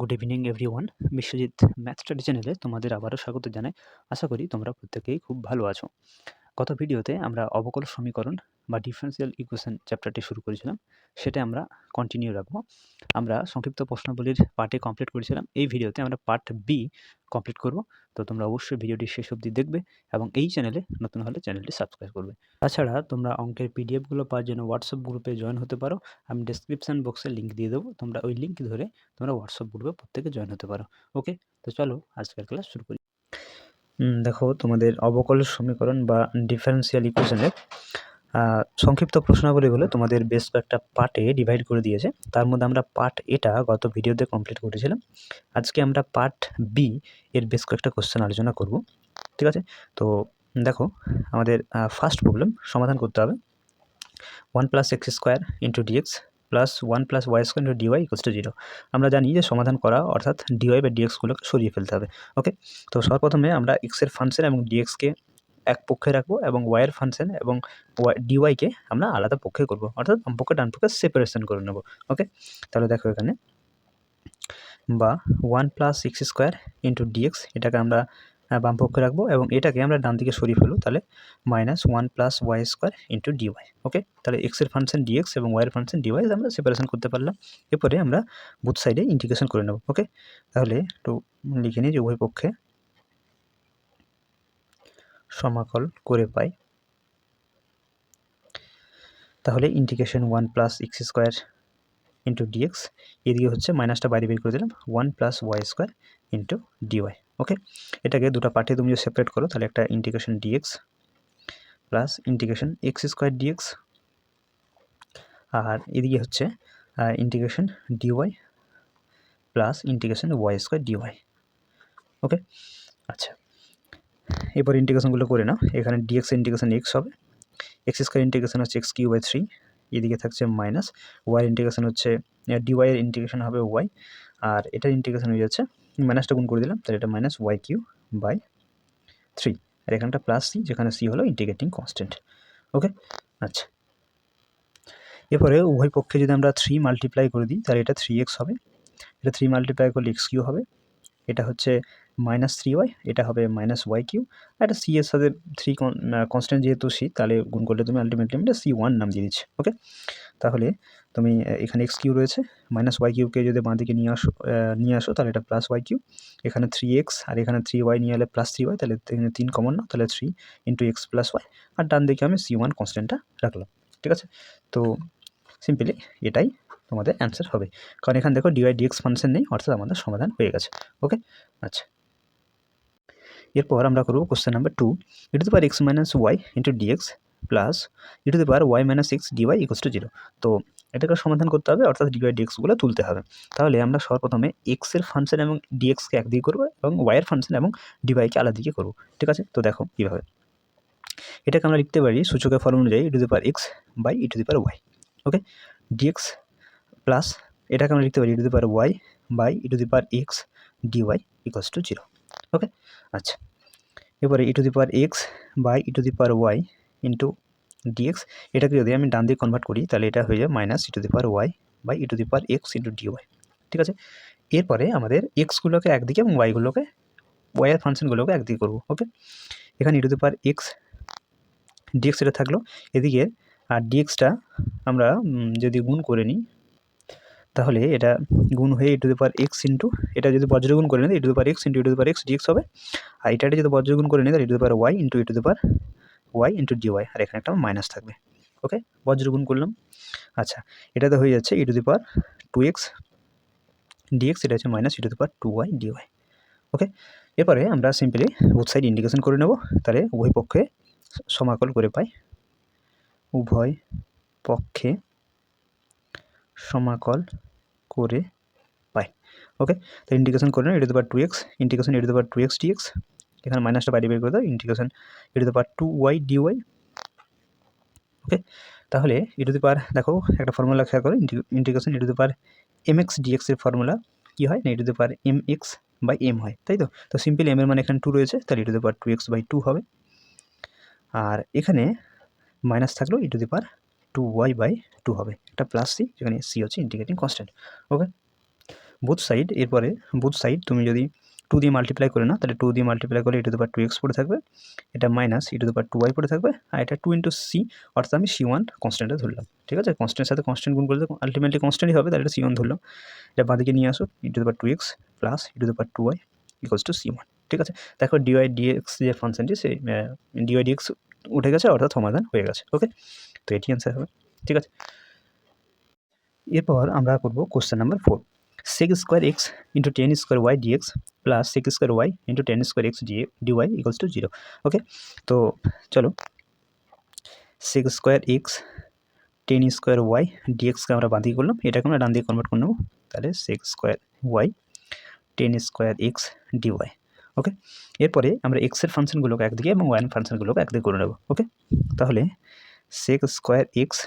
Good evening everyone Biswajit math study চ্যানেলে তোমাদের আবারও স্বাগত জানাই। আশা করি তোমরা প্রত্যেকেই খুব ভালো আছো। গত ভিডিওতে আমরা অবকল সমীকরণ বা ডিফারেন্সিয়াল ইকুয়েশন চ্যাপ্টারটি শুরু করেছিলাম। সেটা আমরা কন্টিনিউ রাখব। আমরা সংক্ষিপ্ত প্রশ্নাবলীর পার্টে কমপ্লিট করেছিলাম। এই ভিডিওতে আমরা পার্ট বি কমপ্লিট করব। তো তোমরা অবশ্যই ভিডিওটি শেষ অবধি দেখবে এবং এই চ্যানেলে নতুন হলে চ্যানেলটি সাবস্ক্রাইব করবে। তাছাড়া তোমরা অঙ্কের পিডিএফগুলো পাওয়ার জন্য হোয়াটসঅ্যাপ গ্রুপে জয়েন হতে পারো। আমি ডিসক্রিপশান বক্সে লিঙ্ক দিয়ে দেবো। তোমরা ওই লিঙ্ক ধরে তোমরা হোয়াটসঅ্যাপ গ্রুপে প্রত্যেকে জয়েন হতে পারো। ওকে তো চলো আজকের ক্লাস শুরু করি। দেখো, তোমাদের অবকল সমীকরণ বা ডিফারেন্সিয়াল ইকুয়েশনের সংক্ষিপ্ত প্রশ্নাবলীগুলো তোমাদের বেশ কয়েকটা পার্টে ডিভাইড করে দিয়েছে। তার মধ্যে আমরা পার্ট এটা গত ভিডিওতে কমপ্লিট করেছিলাম। আজকে আমরা পার্ট বি এর বেশ কয়েকটা কোশ্চেন আলোচনা করব। ঠিক আছে? তো দেখো, আমাদের ফার্স্ট প্রবলেম সমাধান করতে হবে। One plus X square into DX plus one plus Y square into DY equals to zero আমরা জানি যে সমাধান করা অর্থাৎ ডিওয়াই বা ডিএক্সগুলোকে সরিয়ে ফেলতে হবে ওকে তো সর্বপ্রথমে আমরা এক্সের ফাংশন এবং ডিএক্সকে এক পক্ষে রাখব এবং ওয়াইয়ের ফাংশন এবং ওয়াই ডিওয়াইকে আমরা আলাদা পক্ষে করব, অর্থাৎ পক্ষে ডান পক্ষে সেপারেশন করে নেব ওকে তাহলে দেখো এখানে বা one plus six square into DX এটাকে আমরা বাম পক্ষে রাখব এবং এটাকে আমরা ডান দিকে সরিয়ে ফেলব, তাহলে minus one plus Y square into DY okay তাহলে এক্সের ফাংশন ডিএক্স এবং ওয়াইয়ের ফাংশন ডিওয়াই আমরা সেপারেশন করতে পারলাম। এরপরে আমরা বুথ সাইডে ইন্টিগ্রেশন করে নেব ওকে তাহলে একটু লিখে নিই যে উভয় পক্ষে সমাকল করে পাই। তাহলে integration one plus X square into DX এদিকে হচ্ছে মাইনাসটা বাইরে বের করে দিলাম one plus Y square into DY okay? এটাকে দুটো পার্টে তুমি যদি সেপারেট করো, তাহলে একটা integration DX plus integration X square DX আর এদিকে হচ্ছে integration DY plus integration Y square DY okay? আচ্ছা এরপর ইন্টিগ্রেশনগুলো করে নাও। এখানে ডিএক্স ইন্টিগ্রেশন এক্স হবে। এক্স স্কোয়ার ইন্টিগ্রেশন হচ্ছে এক্স কিউ বাই থ্রি এদিকে থাকছে মাইনাস ওয়াই ইন্টিগ্রেশন হচ্ছে ডিওয়াইয়ের ইন্টিগ্রেশন হবে ওয়াই আর এটার ইন্টিগ্রেশন হয়ে যাচ্ছে মাইনাসটা গুণ করে দিলাম, তাহলে এটা minus Y cube by three আর এখানটা প্লাস সি যেখানে সি হলো ইন্টিগ্রেটিং কনস্ট্যান্ট ওকে আচ্ছা। এরপরে উভয় পক্ষে যদি আমরা থ্রি মাল্টিপ্লাই করে দিই, তাহলে এটা থ্রি এক্স হবে। এটা থ্রি মাল্টিপ্লাই করলে এক্স কিউ হবে। এটা হচ্ছে মাইনাস থ্রি ওয়াই এটা হবে মাইনাস ওয়াই কিউ আর এটা সি এর সাথে থ্রি কনস্ট্যান্ট যেহেতু সি তাহলে গুণ করলে তুমি আলটিমেটলি এটা সি ওয়ান নাম দিয়ে দিচ্ছি। ওকে তাহলে তুমি এখানে এক্স কিউ রয়েছে মাইনাস ওয়াই কিউকে যদি বাঁ দিকে নিয়ে আসো নিয়ে আসো, তাহলে এটা প্লাস ওয়াই কিউ এখানে থ্রি এক্স আর এখানে থ্রি ওয়াই নিয়ে এলে প্লাস থ্রি ওয়াই তাহলে এখানে তিন কমন না, তাহলে three into x plus y আর ডান দিকে আমি সি ওয়ান কনস্ট্যান্টটা রাখলাম, ঠিক আছে? তো সিম্পলি এটাই তোমাদের অ্যান্সার হবে। কারণ এখানে দেখো ডিওয়াই ডিএক্স ফাংশন নেই, অর্থাৎ আমাদের সমাধান হয়ে গেছে ওকে আচ্ছা। এরপর আমরা করব question number two e to the power x minus y into dx plus e to the power y minus x dy equals to zero তো এটাকে সমাধান করতে হবে, অর্থাৎ ডিওয়াই ডিএক্সগুলো তুলতে হবে। তাহলে আমরা সর্বপ্রথমে এক্সের ফাংশন এবং ডিএক্সকে একদিকে করব এবং ওয়াইয়ের ফাংশন এবং ডিওয়াইকে আলাদা দিকে করব, ঠিক আছে? তো দেখো কীভাবে। এটাকে আমরা লিখতে পারি সূচকের ফর্ম অনুযায়ী e to the power x by e to the power y okay dx plus এটাকে আমরা লিখতে পারি e to the power y by e to the power x dy equals to zero okay আচ্ছা এবারে e to the power x by e to the power y into dx এটাকে যদি আমি ডান দিকে কনভার্ট করি, তাহলে এটা হয়ে যায় minus e to the power y by e to the power x into dy ঠিক আছে? এরপরে আমাদের এক্সগুলোকে একদিকে এবং ওয়াইগুলোকে ওয়াইয়ের ফাংশনগুলোকে একদিকে করব ওকে এখানে e to the power x dx এটা থাকল, এদিকে আর ডিএক্সটা আমরা যদি গুণ করে নিই, তাহলে এটা গুণ হয়ে e to the power x into এটা যদি বজ্রগুণ করে নিই e to the power x into e to the power x dx হবে, আর এটা যদি বজ্রগুণ করে নিই, তাহলে e to the power y into e to the power y into dy আর এখানে একটা মাইনাস থাকবে। ওকে বজ্রগুণ করলাম। আচ্ছা এটাতে হয়ে যাচ্ছে e to the power two x dx এটা হচ্ছে minus e to the power two y dy okay এরপরে আমরা সিম্পলি বুথ সাইড ইন্ডিকেশন করে নেব। তাহলে উভয় পক্ষে সমাকল করে পাই। উভয় পক্ষে সমাকল করে পাই। ওকে তো ইন্ডিকেশন করে নেন to power two x indication integration to power two x dx এখানে মাইনাসটা বাইরে বের করে দাও integration e to power two y dy okay তাহলে ই টু পার দেখো, একটা ফর্মুলা খেয়াল করো integration e to power m x ডিএক্সের formula কী হয়? না e to power m x by m হয়, তাই তো? তো সিম্পল এম এর মানে এখানে টু রয়েছে, তাহলে e to power two x by two হবে। আর এখানে মাইনাস থাকলেও e to the power two y by two হবে। একটা প্লাস সি যেখানে সি হচ্ছে integrating constant okay both side এরপরে বুথ সাইড তুমি যদি টু দিয়ে মাল্টিপ্লাই করে না, তাহলে টু দিয়ে মাল্টিপ্লাই করলে ইটু দুবার টু এক্স পড়ে থাকবে, এটা মাইনাস ইটু দুবার টু ওয়াই পড়ে থাকবে, আর এটা টু ইন্টু সি অর্থাৎ আমি সি ওয়ান কনস্ট্যান্টে ধরলাম, ঠিক আছে? কনস্ট্যান্টের সাথে কনস্ট্যান্ট গুণ করলে আলটিমেটলি কনস্ট্যান্টই হবে, তাহলে এটা সি ওয়ান ধরলাম, এটা বাদিকে নিয়ে আসো ইটু দুবার টু এক্স প্লাস ইটু দুবার two y equals to c one ঠিক আছে? দেখো ডিওয়াই ডিএক্স যে ফাংশনটি সেই ডিওয়াই ডিএক্স উঠে গেছে, অর্থাৎ সমাধান হয়ে গেছে ওকে তো এটি অ্যান্সার হবে, ঠিক আছে? এরপর আমরা করব question number four sec square x into tan square y dx plus sec square y into tan square x d dy equals to zero okay তো চলো sec square x tan square y ডিএক্সকে আমরা বাঁ দিকে করলাম এটাকে আমরা ডান দিকে convert করে নেব তাহলে sec square y tan square x dy okay এরপরে আমরা এক্সের ফাংশনগুলোকে একদিকে এবং ওয়াইয়ের ফাংশনগুলোকে একদিকে করে নেব। ওকে তাহলে সেক্স স্কোয়ার এক্স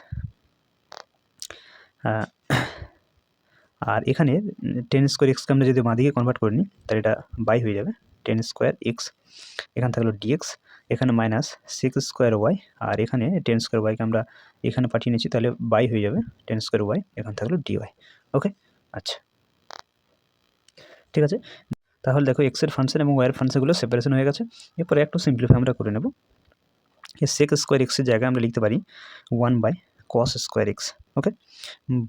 আর এখানে টেন স্কোয়ার এক্সকে আমরা যদি বাঁদিকে কনভার্ট করে নিই, তাহলে এটা বাই হয়ে যাবে টেন স্কোয়ার এক্স এখান থাকল ডিএক্স এখানে মাইনাস সিক্স স্কোয়ার ওয়াই আর এখানে টেন স্কোয়ার ওয়াইকে আমরা এখানে পাঠিয়ে নিচ্ছি, তাহলে বাই হয়ে যাবে টেন স্কোয়ার ওয়াই এখান থাকল ডিওয়াই ওকে আচ্ছা। ঠিক আছে? তাহলে দেখো এক্সের ফাংশন এবং ওয়াইয়ের ফাংশনগুলো সেপারেশন হয়ে গেছে। এরপরে একটু সিম্পলিফাই আমরা করে নেব। এই সেক স্কোয়ার এক্সের জায়গায় আমরা লিখতে পারি one by cos square x okay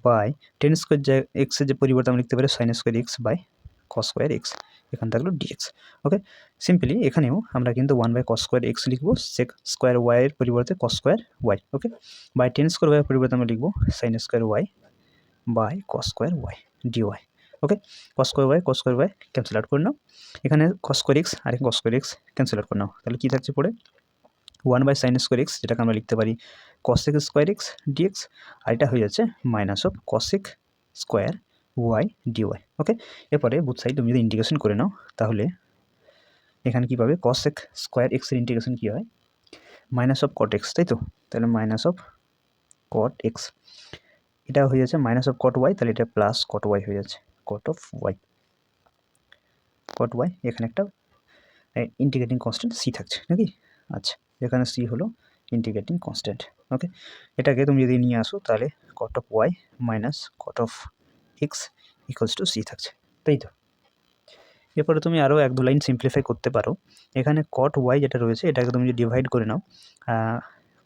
by tan square এক্সের যে পরিবর্তে আমরা লিখতে পারি sine square x by cos square x এখান থাকল ডিএক্স ওকে সিম্পলি এখানেও আমরা কিন্তু one by cos square x লিখব সেক স্কোয়ার ওয়াইয়ের পরিবর্তে cos square y okay by tan square ওয়াইয়ের পরিবর্তে আমরা লিখব sine square y by cos square y dy okay cos square y cos square y cancel out করে নাও। এখানে কস এক্স আর cos square x cancel out করে নাও। তাহলে কী থাকছে পড়ে? One by sine square x যেটাকে আমরা লিখতে পারি কসেক স্কোয়ার এক্স ডিএক্স আর এটা হয়ে যাচ্ছে minus of cosec square y dy okay এরপরে বুথ সাইড তুমি যদি ইন্টিগ্রেশন করে নাও, তাহলে এখানে কী পাবে? কসেক স্কোয়ার এক্সের ইন্টিগ্রেশন কী হয়? মাইনাস অফ কট এক্স তাই তো? তাহলে মাইনাস অফ কট এক্স এটা হয়ে যাচ্ছে মাইনাস অফ কট ওয়াই তাহলে এটা প্লাস কট ওয়াই হয়ে যাচ্ছে cot of y cot y এখানে একটা ইন্টিগ্রেটিং কনস্ট্যান্ট সি থাকছে, নাকি? আচ্ছা এখানে সি হলো ইন্টিগ্রেটিং কনস্ট্যান্ট ওকে এটাকে তুমি যদি নিয়ে আসো, তাহলে cot of y minus cot of x equals to c থাকছে। তাই তো? এরপরে তুমি আরও এক দু লাইন সিম্পলিফাই করতে পারো। এখানে কট ওয়াই যেটা রয়েছে, এটাকে তুমি যদি ডিভাইড করে নাও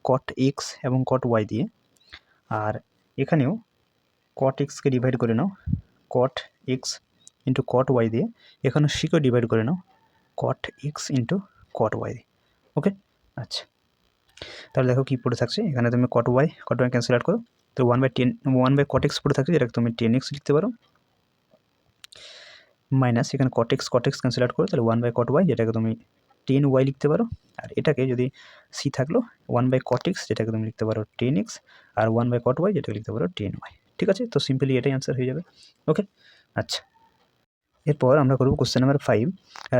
কট এক্স এবং কট ওয়াই দিয়ে, আর এখানেও কট এক্সকে ডিভাইড করে নাও cot x into cot y দিয়ে, এখানে সিকেও ডিভাইড করে নাও cot x into cot y দিয়ে ওকে আচ্ছা। তাহলে দেখো কী পড়ে থাকছে। এখানে তুমি cot y cot y cancel out করো। তো one by tan one by cot x পড়ে থাকছে যেটাকে তুমি টেন এক্স লিখতে পারো। মাইনাস এখানে cot x cot x cancel out করো, তাহলে ওয়ান বাই কট ওয়াই যেটাকে তুমি টেন ওয়াই লিখতে পারো। আর এটাকে যদি সি থাকল ওয়ান বাই কট এক্স যেটাকে তুমি লিখতে পারো টেন এক্স আর ওয়ান বাই কট ওয়াই যেটাকে লিখতে পারো টেন ওয়াই ঠিক আছে? তো সিম্পলি এটাই অ্যান্সার হয়ে যাবে। ওকে আচ্ছা। এরপর আমরা করব question number five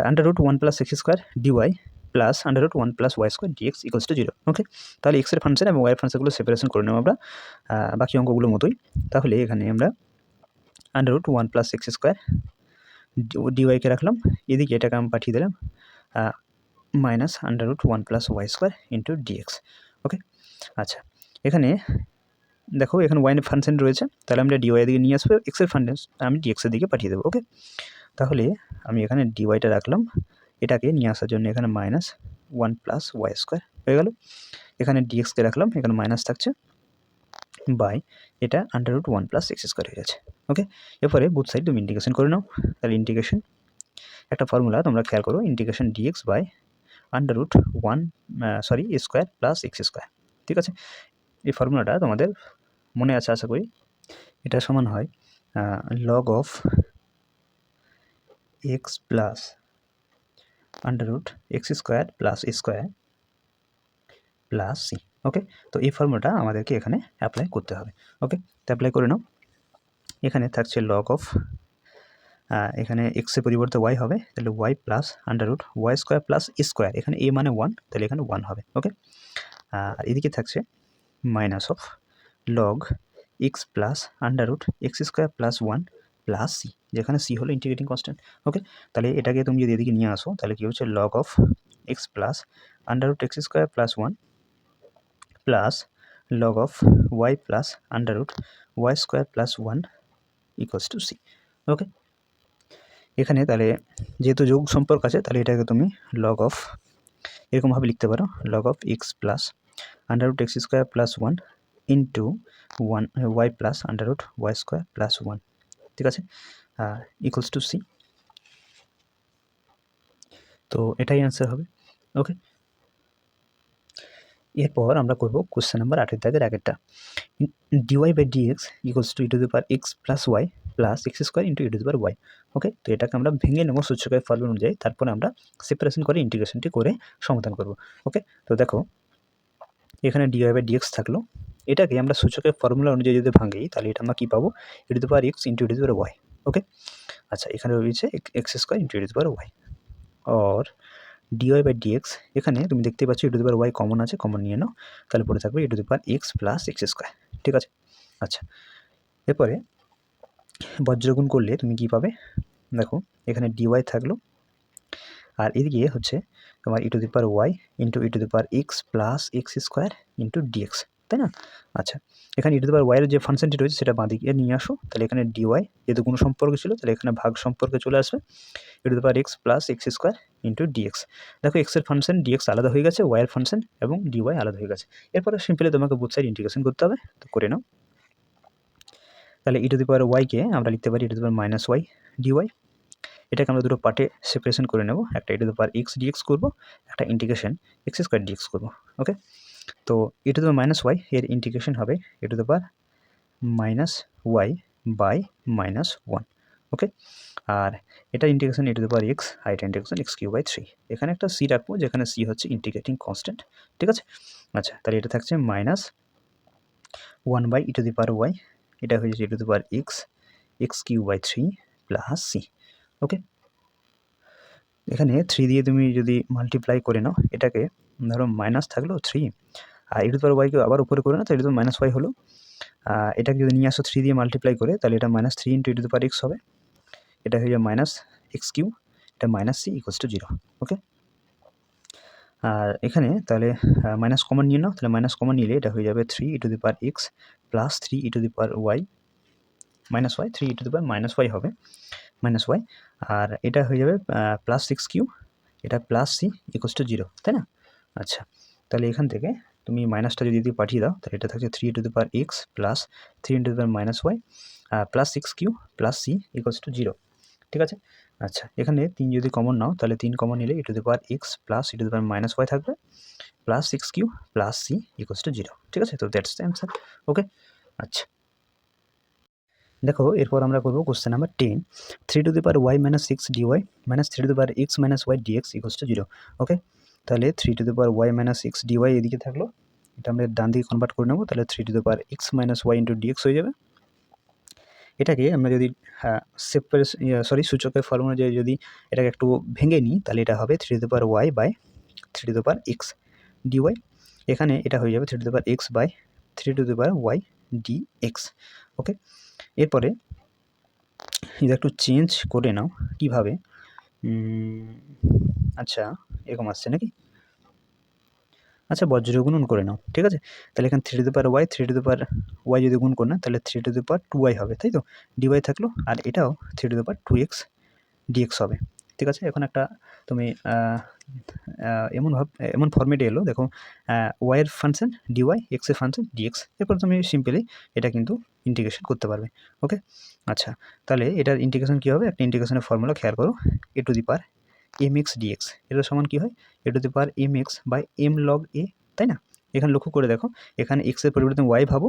under root one plus six square dy plus under root one plus y square dx equals to zero okay তাহলে এক্সের ফাংশন এবং ওয়াই ফাংশনগুলো সেপারেশন করে নেব আমরা। বাকি অঙ্কগুলোর মতোই। তাহলে এখানে আমরা under root one plus x square ডিওয়াইকে রাখলাম। এদিকে এটাকে আমি পাঠিয়ে দিলাম minus under root one plus y square into dx okay আচ্ছা এখানে দেখো, এখানে ওয়াইনের ফাংশন রয়েছে। তাহলে আমরা ডিওয়াই দিকে নিয়ে আসব এক্সের ফাংশন আমি ডিএক্সের দিকে পাঠিয়ে দেবো। ওকে তাহলে আমি এখানে ডিওয়াইটা রাখলাম। এটাকে নিয়ে আসার জন্য এখানে minus one plus y square হয়ে গেল। এখানে ডিএক্সকে রাখলাম, এখানে মাইনাস থাকছে বাই এটা under root one plus x square হয়ে যাচ্ছে ওকে এরপরে বুথ সাইড তুমি ইন্টিগ্রেশন করে নাও। তাহলে ইন্টিগ্রেশন একটা ফর্মুলা তোমরা খেয়াল করো integration dx by under root one sorry square plus x square ঠিক আছে? এই ফর্মুলাটা তোমাদের মনে আছে, আশা করি? এটা সমান হয় log of x plus under root x square plus square plus c okay তো এই ফর্মুলাটা আমাদেরকে এখানে অ্যাপ্লাই করতে হবে ওকে তো অ্যাপ্লাই করে নাও। এখানে থাকছে লগ অফ এখানে এক্সের পরিবর্তে ওয়াই হবে, তাহলে y plus under root y square plus square এখানে এ মানে ওয়ান তাহলে এখানে ওয়ান হবে ওকে আর এদিকে থাকছে minus of log x plus under root x square plus one plus c যেখানে সি হলো ইন্টিগ্রেটিং কনস্ট্যান্ট ওকে তাহলে এটাকে তুমি যদি এদিকে নিয়ে আসো, তাহলে কী হচ্ছে? Log of x plus under root x square plus one plus log of y plus under root y square plus one equals to c okay এখানে তাহলে যেহেতু যোগ সম্পর্ক আছে, তাহলে এটাকে তুমি লগ অফ এরকমভাবে লিখতে পারো log of x plus under root x square plus one into one y plus under root y square plus one ঠিক আছে? ইকুয়ালস টু সি তো এটাই অ্যান্সার হবে। ওকে এরপর আমরা করব কোশ্চেন নাম্বার আটের দাগের আগেরটা। Dy by dx equals to e to the power x plus y plus x square into e to the power y okay তো এটাকে আমরা ভেঙে নেব সূচকের ফল অনুযায়ী। তারপরে আমরা সেপারেশন করে ইন্টিগ্রেশনটি করে সমাধান করব। ওকে তো দেখো, এখানে ডিওয়াই বাই ডিএক্স থাকল। এটাকে আমরা সূচকের ফর্মুলা অনুযায়ী যদি ভাঙি, তাহলে এটা আমরা কী পাবো? E to power x into e to y okay আচ্ছা এখানে রয়েছে x square into e to the power y or dy by dx এখানে তুমি দেখতে পাচ্ছ e to the power y common আছে কমন নিয়ে নাও, তাহলে পড়ে থাকবে e to power x plus x square ঠিক আছে? আচ্ছা এরপরে বজ্রগুণ করলে তুমি কি পাবে? দেখো, এখানে ডিওয়াই থাকল, আর এদিকে হচ্ছে তোমার e to the power y into e the power x plus x square into dx তাই না? আচ্ছা এখানে ই টু দি ওয়াইয়ের যে ফাংশনটি রয়েছে সেটা বাঁদিকে নিয়ে আসো। তাহলে এখানে ডিওয়াই যেহেতু কোনো সম্পর্ক ছিল, তাহলে এখানে ভাগ সম্পর্কে চলে আসবে। E to the x plus x square into dx দেখো এক্সের ফাংশন ডিএক্স আলাদা হয়ে গেছে ওয়াইয়ের ফাংশন এবং ডিওয়াই আলাদা হয়ে গেছে। এরপরে সিম্পলি তোমাকে বুথ সাইড ইন্টিগ্রেশন করতে হবে। তো করে নাও। তাহলে ই টু দি ওয়াইকে আমরা লিখতে পারি e to the minus y dy এটাকে আমরা দুটো পার্টে সেপারেশন করে নেব। একটা e to the power x dx করব, একটা ইন্টিগ্রেশন এক্স স্কোয়ার ডিএক্স করব। ওকে তো e to the power minus y এর ইন্টিগ্রেশন হবে e to the power minus y by minus one okay আর এটা integration e to the power x আর এটা integration x cube by three এখানে একটা C রাখব, যেখানে সি হচ্ছে ইন্টিগ্রেটিং কনস্ট্যান্ট ঠিক আছে? আচ্ছা তাহলে এটা থাকছে minus one by e to the power y এটা হয়ে যাচ্ছে e to the power x x cube by three plus c okay এখানে থ্রি দিয়ে তুমি যদি মাল্টিপ্লাই করে নাও, এটাকে ধরো মাইনাস থাকল থ্রি আর ই টু পাওয়ার ওয়াইকে আবার উপরে করে নাও, তাহলে তো মাইনাস ওয়াই হলো। এটাকে যদি নিয়ে আসো থ্রি দিয়ে মাল্টিপ্লাই করে, তাহলে এটা minus three into e to the power x হবে। এটা হয়ে যাবে মাইনাস এক্স কিউ এটা minus c equals to zero okay আর এখানে তাহলে মাইনাস কমন নিয়ে নাও, তাহলে মাইনাস কমন নিলে এটা হয়ে যাবে three e to the power x plus three e to the power y minus y three e to the power minus y হবে মাইনাস ওয়াই আর এটা হয়ে যাবে প্লাস সিক্স কিউ এটা plus c equals to zero তাই না? আচ্ছা তাহলে এখান থেকে তুমি মাইনাসটা যদি পাঠিয়ে দাও, তাহলে এটা থাকছে three to the power x plus three into the power minus y plus six q plus c equals to zero ঠিক আছে? আচ্ছা এখানে তিন যদি কমন নাও, তাহলে তিন কমন নিলে e to the power x plus e to power minus y থাকবে plus six q plus c equals to zero ঠিক আছে? তো দ্যাটস দ্য অ্যান্সার ওকে আচ্ছা দেখো, এরপর আমরা করব question number ten three to the power y minus six dy minus three to the power x minus y dx equals to zero okay তাহলে three to the power y minus six dy এদিকে থাকল। এটা আমরা ডান দিকে convert করে নেব, তাহলে three to the power x minus y into dx হয়ে যাবে। এটাকে আমরা যদি সেপারেস সরি সূচকের ফর্ম অনুযায়ী যদি এটাকে একটু ভেঙে নিই, তাহলে এটা হবে three to power y by three to power x dy এখানে এটা হয়ে যাবে three to power x by three to power y d x okay এরপরে এটা একটু চেঞ্জ করে নাও, কীভাবে? আচ্ছা এরকম আসছে নাকি? আচ্ছা বজ্র গুণন করে নাও, ঠিক আছে? তাহলে এখানে three to power y three to power y যদি গুণ করে না, তাহলে three to power two y হবে, তাই তো? ডিওয়াই থাকল, আর এটাও three to power two x dx হবে, ঠিক আছে? এখন একটা তুমি এমন ভাব, এমন ফর্মেটে এলো, দেখো ওয়াইয়ের ফাংশন ডিওয়াই এক্সের ফাংশন ডিএক্স এরপর তুমি সিম্পলি এটা কিন্তু ইন্টিগ্রেশন করতে পারবে ওকে আচ্ছা তাহলে এটার ইন্টিগ্রেশন কী হবে? একটা ইন্টিগ্রেশনের ফর্মুলা খেয়াল করো a to the power m x dx এটা সমান কী হয়? A to the power m x by m log a তাই না? এখানে লক্ষ্য করে দেখো, এখানে এক্সের পরিবর্তে ওয়াই ভাবো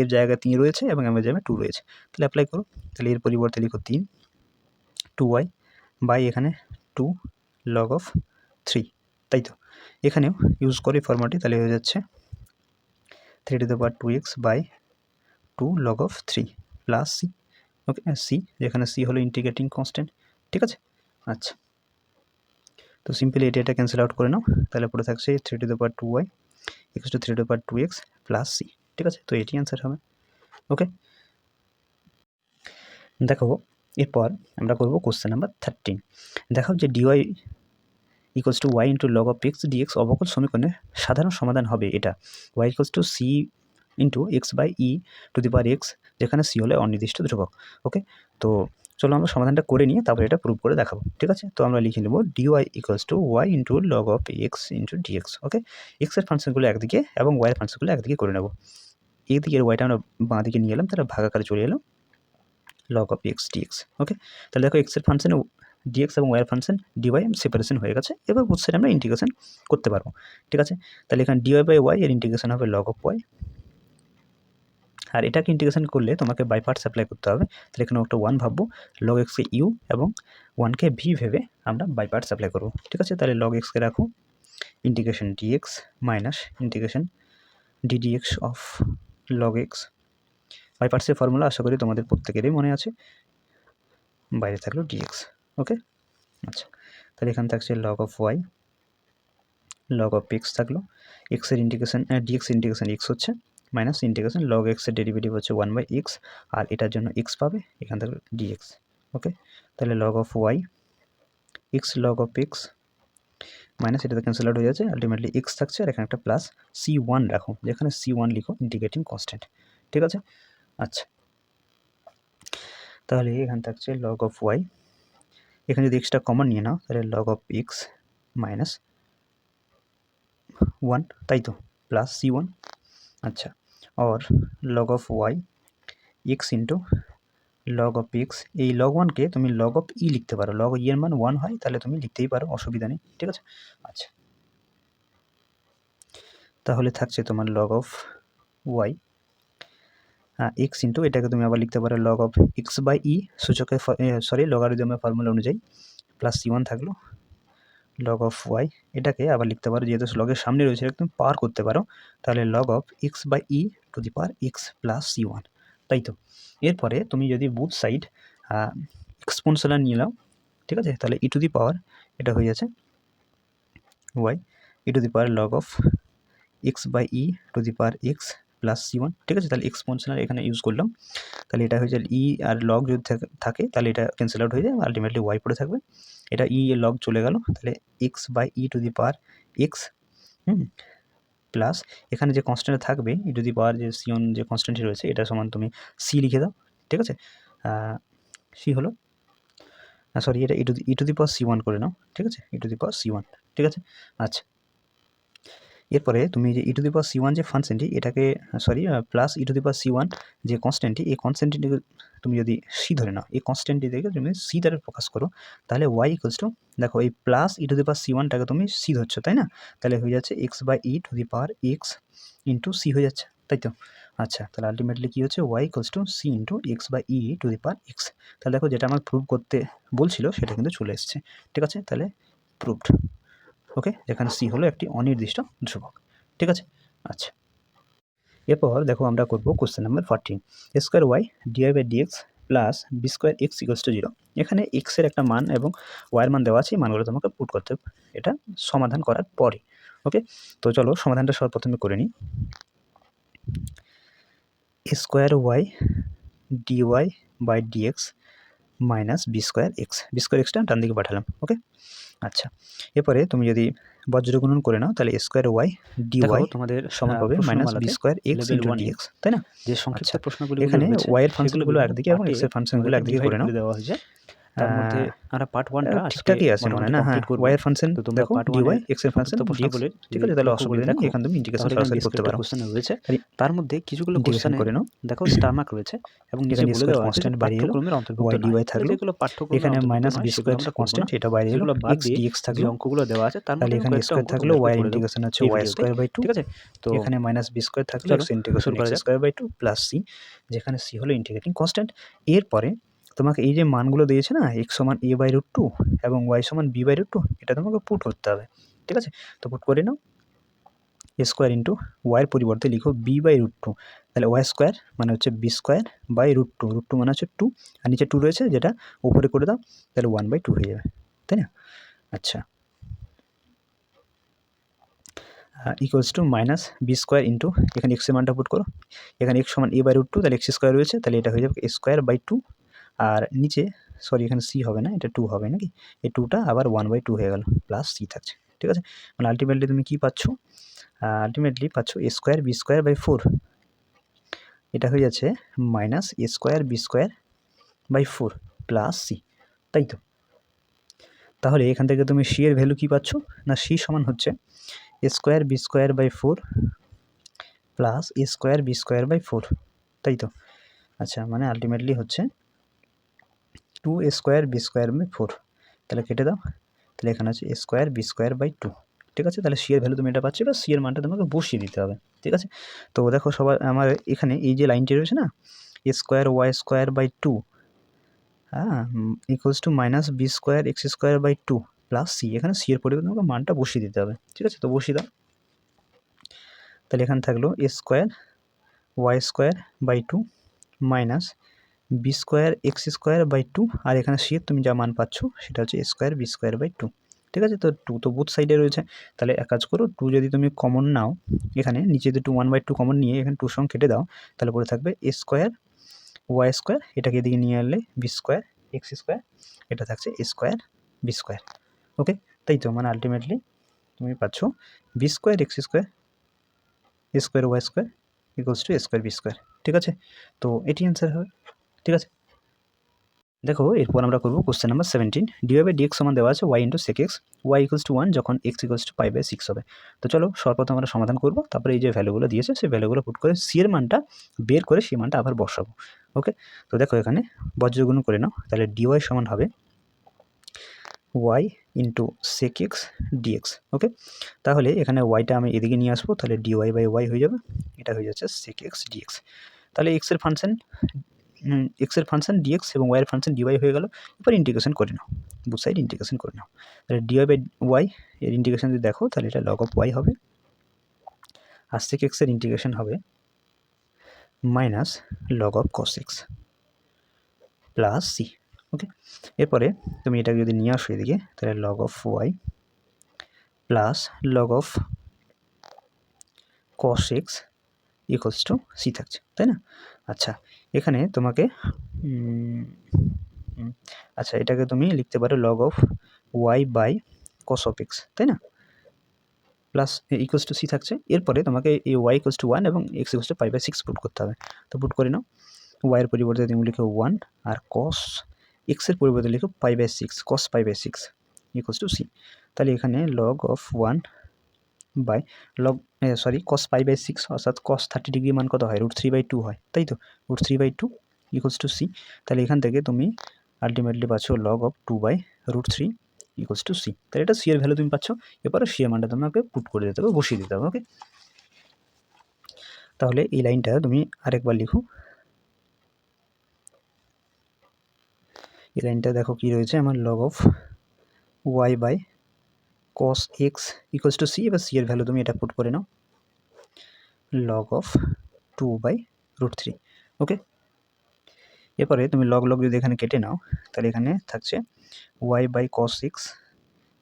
এর জায়গায় তিন রয়েছে এবং এমের জায়গায় টু রয়েছে। তাহলে অ্যাপ্লাই করো। তাহলে এর পরিবর্তে লিখো তিন টু ওয়াই বাই এখানে টু লগ অফ থ্রি তাই তো? এখানেও ইউজ করে ফর্মাটি তাহলে হয়ে যাচ্ছে three to the power two x by two log of three plus c okay c যেখানে সি হলো ইন্টিগ্রেটিং কনস্ট্যান্ট ঠিক আছে? আচ্ছা। তো সিম্পলি এটা এটা ক্যান্সেল আউট করে নাও, তাহলে পড়ে থাকছে three to the power two y x two three to power two x plus c ঠিক আছে? তো এটি অ্যান্সার হবে ওকে দেখো, এরপর আমরা করব কোশ্চেন নাম্বার থার্টিন দেখাও যে dy equals to y into log of x dx অবকল সমীকরণের সাধারণ সমাধান হবে এটা y equals to c into x by e to the power x যেখানে সি হলে অনির্দিষ্ট ধ্রুবক ওকে তো চলো আমরা সমাধানটা করে নিয়ে তারপরে এটা প্রুভ করে দেখাবো, ঠিক আছে? তো আমরা লিখে নেব dy equals to y into log of x into dx okay এক্সের ফাংশনগুলো একদিকে এবং ওয়াইয়ের ফাংশনগুলো একদিকে করে নেব। এদিকের ওয়াইটা আমরা বাঁ দিকে নিয়ে এলাম, তাহলে ভাগাকারে চলে এলাম log of x dx okay তাহলে দেখো এক্সের ফাংশন ডিএক্স এবং ওয়াইয়ের ফাংশন ডিওয়াই সেপারেশন হয়ে গেছে, এবার সাইড আমরা ইন্টিগ্রেশন করতে পারব, ঠিক আছে? তাহলে এখানে ডিওয়াই বাই ওয়াই এর ইন্টিগ্রেশন হবে লগ অফ ওয়াই আর এটাকে ইন্টিগ্রেশন করলে তোমাকে বাই পার্টস অ্যাপ্লাই করতে হবে। তাহলে এখানে একটা ওয়ান ভাববো লগ এক্সকে ইউ এবং ওয়ানকে ভি ভেবে আমরা বাই পার্টস অ্যাপ্লাই করব। ঠিক আছে? তাহলে লগ এক্সকে রাখো integration dx minus integration ddx of log x by পার্টসের formula আশা করি তোমাদের প্রত্যেকেরই মনে আছে। বাইরে থাকল ডিএক্স ওকে আচ্ছা তাহলে এখানে থাকছে log of y log of x থাকল। এক্সের ইন্টিগ্রেশন ডিএক্স ইন্টিগ্রেশন এক্স হচ্ছে। মাইনাস ইন্টিগ্রেশন লগ এক্সের ডেরিভেটিভ হচ্ছে ওয়ান বাই এক্স আর এটার জন্য এক্স পাবে এখান থেকে ডিএক্স ওকে তাহলে log of y x log of x minus এটাতে ক্যান্সেল আউট হয়ে যাচ্ছে আলটিমেটলি এক্স থাকছে, আর এখানে একটা প্লাস সি ওয়ান রাখো, যেখানে সি ওয়ান লিখো ইন্টিগ্রেটিং কনস্ট্যান্ট ঠিক আছে? আচ্ছা তাহলে এখানে থাকছে লগ অফ ওয়াই এখানে যদি এক্সটা কমন নিয়ে নাও, তাহলে log of x minus one তাই তো প্লাস সি ওয়ান আচ্ছা और log of y x into log of x এই লগ ওয়ানকে তুমি লগ অফ ই লিখতে পারো। লগ ই এর মান ওয়ান হয়, তাহলে তুমি লিখতেই পারো, অসুবিধা নেই, ঠিক আছে? আচ্ছা। তাহলে থাকছে তোমার log of y x into এটাকে তুমি আবার লিখতে পারো log of x by e সূচকের সরি লগারিদমের ফর্মুলা অনুযায়ী প্লাস সি ওয়ান থাকল লগ অফ ওয়াই এটাকে আবার লিখতে পারো, যেহেতু লগের সামনে রয়েছে, এটা তুমি পার করতে পারো, তাহলে log of x by e to the power x plus c one তাই তো? এরপরে তুমি যদি বুথ সাইড এক্সপোনশালার নিয়ে নাও, ঠিক আছে? তাহলে ই টু দি পাওয়ার এটা হয়ে যাচ্ছে y e to the power log of x by e to the power x plus c one ঠিক আছে? তাহলে এক্সপোনশনাল এখানে ইউজ করলাম। তাহলে এটা হয়ে যায় ই আর লগ যদি থাকে তাহলে এটা ক্যান্সেল আউট হয়ে যায় আলটিমেটলি ওয়াই পড়ে থাকবে। এটা ই এর লগ চলে গেল, তাহলে x by e to the power x hmm? Plus এখানে যে কনস্ট্যান্ট থাকবে ই টু দি পাওয়ার যে সিওন যে কনস্ট্যান্টটি রয়েছে, এটা সমান তুমি সি লিখে দাও, ঠিক আছে? সি হলো সরি এটা e to the e to the power c one করে নাও, ঠিক আছে? E to the power c one ঠিক আছে? আচ্ছা এরপরে তুমি যে e to the power c one যে ফাংশনটি এটাকে sorry plus e to the power c one যে কনস্ট্যান্টটি এই কনস্ট্যান্টটি তুমি যদি সি ধরে নাও, এই কনস্ট্যান্টটি দেখে তুমি সি দ্বারা প্রকাশ করো, তাহলে ওয়াই ইকুয়ালস টু দেখো এই plus e to the power c ওয়ানটাকে তুমি সি ধরছো, তাই না? তাহলে হয়ে যাচ্ছে x by e to the power x into c হয়ে যাচ্ছে, তাই তো? আচ্ছা তাহলে আলটিমেটলি কী হচ্ছে? Y equals to c into x by e to the power x তাহলে দেখো যেটা আমার প্রুভ করতে বলছিল, সেটা কিন্তু চলে এসছে, ঠিক আছে? তাহলে প্রুভড ওকে? যেখানে সি হলো একটি অনির্দিষ্ট ধ্রুবক। ঠিক আছে? আচ্ছা। এরপর দেখো আমরা করব question number fourteen square y dy by dx plus b square x equals to zero এখানে এক্সের একটা মান এবং ওয়াইয়ের মান দেওয়া আছে, এই মানগুলো তোমাকে পুট করতে হবে। এটা সমাধান করার পরে। ওকে? তো চলো সমাধানটা সর্বপ্রথমে করে নিই। Square y dy by dx minus b square x b square extra ডান দিকে পাঠালাম। ওকে? আচ্ছা এরপরে তুমি যদি বজ্রগুণন করে নাও তাহলে স্কোয়ার ওয়াই ডি ওয়াই তোমাদের সমান হবে minus b square x into d x তাই না? যে সংক্ষিপ্ত আচ্ছা, প্রশ্নগুলো এখানে ওয়াই এর ফাংশনগুলো একদিকে এবং এক্সের ফাংশনগুলো একদিকে করে নাও। দেওয়া হয়েছে। তার মধ্যে আমরা পার্ট ওয়ানটা ঠিকঠাকই আছে মনে না? হ্যাঁ ওয়াই এর ফাংশন তো তোমরা দেখো part ওয়াই এক্সের ফাংশন সমস্ত ডিএক্স ঠিক আছে তাহলে অসুবিধা নেই এখান তুমি ইন্টিগ্রেশন সরাসরি করতে পারো। কোশ্চেন রয়েছে। তার মধ্যে কিছুগুলো ইন্টিগ্রেশন করে নাও। দেখো স্টার মার্ক রয়েছে এবং নিচে এখানে বলে দেওয়া এলো, অন্তর্ভুক্ত থাকল। মাইনাস বি স্কোয়ার কনস্ট্যান্ট এটা বাইরে এলো। বাদ দিয়ে থাকল। অঙ্কগুলো দেওয়া আছে তার মধ্যে এখানে স্কোয়ার থাকল ওয়াই ইন্টিগ্রেশন হচ্ছে ওয়াই স্কোয়ার বাই টু ঠিক আছে? তো এখানে মাইনাস বি স্কোয়ার থাকল x integration x square by two plus c যেখানে সি হলো ইন্টিগ্রেটিং কনস্ট্যান্ট এরপরে তোমাকে এই যে মানগুলো দিয়েছে না এক্স সমান এ বাই রুট টু এবং ওয়াই সমান বি বাই রুট টু এটা তোমাকে পুট করতে হবে, ঠিক আছে? তো পুট করে নাও এ স্কোয়ার ইন্টু ওয়াইয়ের পরিবর্তে লিখো বি বাই রুট টু তাহলে ওয়াই স্কোয়ার মানে হচ্ছে b square by root two root two মানে হচ্ছে টু আর নিচে টু রয়েছে যেটা উপরে করে দাও, তাহলে ওয়ান বাই টু হয়ে যাবে, তাই না? আচ্ছা। Equals to minus b square into এখানে এক্সের মানটা পুট করো, এখানে এক্স সমান এ বাই রুট টু তাহলে এক্স স্কোয়ার রয়েছে, তাহলে এটা হয়ে যাবে স্কোয়ার বাই টু আর নিচে সরি এখানে সি হবে না, এটা টু হবে নাকি? এই টুটা আবার ওয়ান বাই টু হয়ে গেল প্লাস সি থাকছে, ঠিক আছে? মানে আলটিমেটলি তুমি কী পাচ্ছ? আলটিমেটলি পাচ্ছ a square b square by four এটা হয়ে যাচ্ছে minus a square b square by four plus c তাই তো? তাহলে এখান থেকে তুমি সি এর ভ্যালু কী পাচ্ছ? না সি সমান হচ্ছে a square b square by four plus a square b square by four তাই তো? আচ্ছা মানে আলটিমেটলি হচ্ছে two a square b square by four তাহলে কেটে দাও। তাহলে এখানে আছে a square b square by two ঠিক আছে? তাহলে সি এর ভ্যালু তুমি এটা পাচ্ছ বা সি মানটা তোমাকে বসিয়ে দিতে হবে। ঠিক আছে? তো দেখো সবার, আমার এখানে এই যে লাইনটি রয়েছে না a square y square by two হ্যাঁ equals to minus b square x square by two plus c এখানে সি এর পরিবর্তে তোমাকে মানটা বসিয়ে দিতে হবে। ঠিক আছে? তো বসিয়ে দাও। তাহলে এখানে থাকল a square y square by two minus b square x square by two আর এখানে সি তুমি যা মান পাচ্ছ সেটা হচ্ছে square b square by two ঠিক আছে? তো টু তো বুথ সাইডে রয়েছে। তাহলে এক কাজ করো টু যদি তুমি কমন নাও, এখানে নিচে যদি two one by two common নিয়ে এখানে টু সঙ্গে কেটে দাও, তাহলে পরে থাকবে এ স্কোয়ার ওয়াই স্কোয়ার এটাকে এদিকে নিয়ে আনলে বি স্কোয়ার এক্স স্কোয়ার এটা থাকছে a square b square okay তাই তো মানে আলটিমেটলি তুমি পাচ্ছ b square x square square y square equals to square b square ঠিক আছে? তো এটি অ্যান্সার হবে। ঠিক আছে? দেখো, এরপর আমরা করব question number seventeen dy by dx সমান দেওয়া আছে y into sec x y equals to one যখন x equals to five by six হবে। তো চলো, সর্বপ্রথম আমরা সমাধান করব। তারপরে এই যে ভ্যালুগুলো দিয়েছে, সেই ভ্যালুগুলো পুট করে সি এর মানটা বের করে সেই মানটা আবার বসাবো। ওকে তো দেখো এখানে বজ্রগুণ করে নাও, তাহলে ডিওয়াই সমান হবে y into sec x dx okay তাহলে এখানে ওয়াইটা আমি এদিকে নিয়ে আসব, তাহলে ডিওয়াই বাই ওয়াই হয়ে যাবে, এটা হয়ে যাচ্ছে সেক এক্স ডিএক্স তাহলে এক্সের ফাংশন এক্সের ফাংশন ডিএক্স এবং ওয়াইয়ের ফাংশন ডিওয়াই হয়ে গেল। এবার ইন্টিগ্রেশন করে নাও। দু সাইড ইন্টিগ্রেশন করে নাও। তাহলে ডিওয়াই বাই ওয়াই এর ইন্টিগ্রেশন যদি দেখো, তাহলে এটা লগ অফ ওয়াই হবে। আর সেক এক্সের ইন্টিগ্রেশন হবে minus log of cos x plus c okay এরপরে তুমি এটাকে যদি নিয়ে আসো এদিকে, তাহলে log of y plus log of cos x equals to c থাকছে, তাই না? আচ্ছা এখানে তোমাকে আচ্ছা এটাকে তুমি লিখতে পারো log of y by cos of x তাই না? প্লাস ইকুয়ালস টু সি থাকছে। এরপরে তোমাকে এই ওয়াই ইকুয়ালস টু ওয়ান এবং x equals to five by six put করতে হবে। তো পুট করে নাও। ওয়াইয়ের পরিবর্তে তুমি লিখো ওয়ান আর কস এক্সের পরিবর্তে লিখো pi by six cos pi by six equals to c তাহলে এখানে log of one by log sorry cos pi by six অর্থাৎ কস থার্টি ডিগ্রি মান কত হয়? রুট থ্রি বাই টু হয়, তাই তো? Root three by two equals to c তাহলে এখান থেকে তুমি আলটিমেটলি পাচ্ছ log of two by root three equals to c তাহলে এটা সি এর ভ্যালু তুমি পাচ্ছ এরপরে সি এর মানটা তোমাকে পুট করে দিতে হবে, বসিয়ে দিতে হবে ওকে তাহলে এই লাইনটা তুমি আরেকবার লিখো। এই লাইনটা দেখো কি রয়েছে, আমার log of y by cos x equals to c এবার সি এর ভ্যালু তুমি এটা পুট করে নাও। Log of two by root three okay এরপরে তুমি লগ লগ যদি এখানে কেটে নাও, তাহলে এখানে থাকছে y by cos six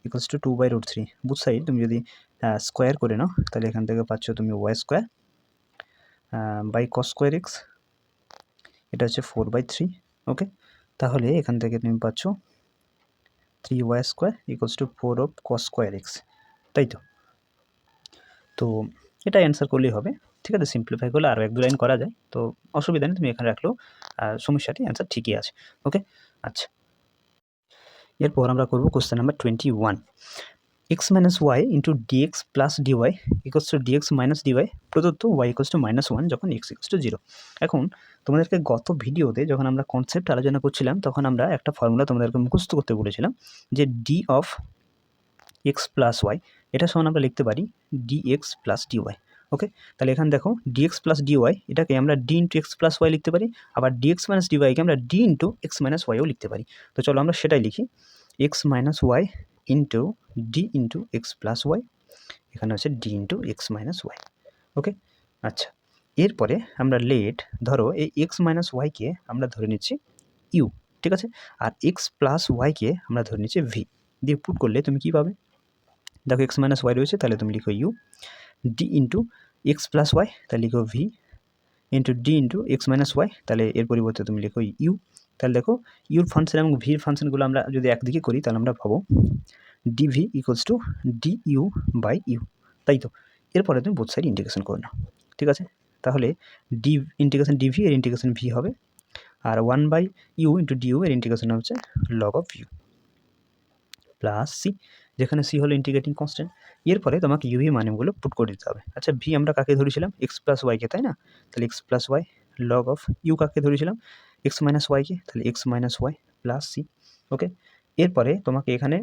equals to two by root three both side তুমি যদি স্কোয়ার করে নাও, তাহলে এখান থেকে পাচ্ছ তুমি y square by cos square x এটা হচ্ছে ফোর বাই থ্রি ওকে তাহলে এখান থেকে তুমি পাচ্ছ three y square equals to four of cos square x তাই তো তো এটা অ্যান্সার করলেই হবে, ঠিক আছে? সিম্পলিফাই করলে আরও এক দু লাইন করা যায়, তো অসুবিধা নেই, তুমি এখানে রাখলেও সমস্যাটি অ্যান্সার ঠিকই আছে ওকে আচ্ছা এরপর আমরা করব question number twenty one x minus y into d x plus d y equals to d x minus d y প্রদত্ত y equals to minus one যখন এক্স ইকোয়ালস টু জিরো এখন তোমাদেরকে গত ভিডিওতে যখন আমরা কনসেপ্ট আলোচনা করছিলাম, তখন আমরা একটা ফর্মুলা তোমাদেরকে মুখস্থ করতে বলেছিলাম যে d of x plus y এটা সমান আমরা লিখতে পারি d x plus d y okay তাহলে এখানে দেখো d x plus d y এটাকে আমরা d into x plus y লিখতে পারি, আবার ডিএক্স মাইনাস ডিওয়াইকে আমরা ডি ইন্টু এক্স মাইনাস ওয়াইও লিখতে পারি। তো চলো আমরা সেটাই লিখি। X minus y into d into x plus y এখানে হচ্ছে d into x minus y okay আচ্ছা এরপরে আমরা লেট ধরো এই এক্স মাইনাস ওয়াইকে আমরা ধরে নিচ্ছি ইউ ঠিক আছে? আর এক্স প্লাস ওয়াইকে আমরা ধরে নিচ্ছি ভি দিয়ে পুট করলে তুমি কী পাবে? দেখো এক্স মাইনাস ওয়াই রয়েছে, তাহলে তুমি লিখো u d into x plus y তাহলে লিখো v into d into x minus y তাহলে এর পরিবর্তে তুমি লিখো ইউ তাহলে দেখো ইউর ফাংশন এবং ভির ফাংশনগুলো আমরা যদি একদিকে করি, তাহলে আমরা পাবো d v equals to d u by u তাই তো? এরপরে তুমি বোথ সাইড ইন্টিগ্রেশন করে নাও, ঠিক আছে? তাহলে ডি ইন্টিগ্রেশন ডিভি এর ইন্টিগ্রেশন ভি হবে, আর one by u into d u এর ইন্টিগ্রেশন হচ্ছে log of u plus c যেখানে সি হলো ইন্টিগ্রেটিং কনস্ট্যান্ট এরপরে তোমাকে ইউভি মানগুলো পুট করে দিতে হবে। আচ্ছা ভি আমরা কাকে ধরেছিলাম? এক্স প্লাস ওয়াইকে তাই না? তাহলে x plus y log of u কাকে ধরেছিলাম? এক্স মাইনাস ওয়াইকে তাহলে x minus y plus c okay এরপরে তোমাকে এখানে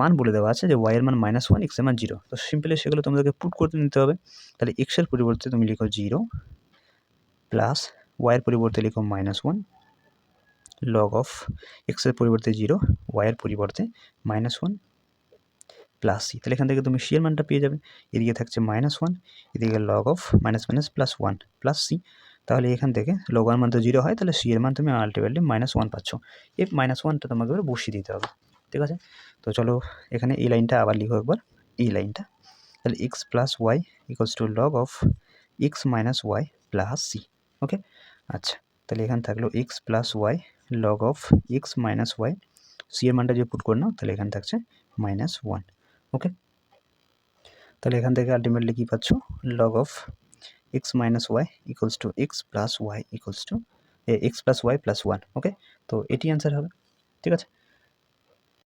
মান বলে দেওয়া আছে যে ওয়াইয়ের মান মাইনাস ওয়ান এক্সের মান জিরো তো সিম্পলি সেগুলো তোমাদেরকে পুট করতে নিতে হবে। তাহলে এক্সের পরিবর্তে তুমি লিখো জিরো প্লাস ওয়াইয়ের পরিবর্তে লিখো মাইনাস ওয়ান লগ অফ এক্সের পরিবর্তে জিরো ওয়াইয়ের পরিবর্তে মাইনাস ওয়ান প্লাস সি তাহলে এখান থেকে তুমি সি মানটা পেয়ে যাবে। এদিকে থাকছে মাইনাস ওয়ান এদিকে log of minus minus plus one plus c তাহলে এখান থেকে লগ ওয়ান মান তো জিরো হয়, তাহলে সি এর মান তুমি আলটিমেটলি মাইনাস ওয়ান পাচ্ছ। এই মাইনাস ওয়ানটা তোমাকে এবার বসিয়ে দিতে হবে, ঠিক আছে? তো চলো এখানে এই লাইনটা আবার লিখো একবার, এই লাইনটা। তাহলে x plus y equals to log of x minus y plus c okay আচ্ছা তাহলে এখানে থাকল x plus y log of x minus y c এর মানটা যে পুট করে নাও, তাহলে এখানে থাকছে মাইনাস ওয়ান ওকে তাহলে এখান থেকে আলটিমেটলি কী পাচ্ছ? Log of x minus y equals to x plus y equals to x plus y plus one okay তো এটি অ্যান্সার হবে ঠিক আছে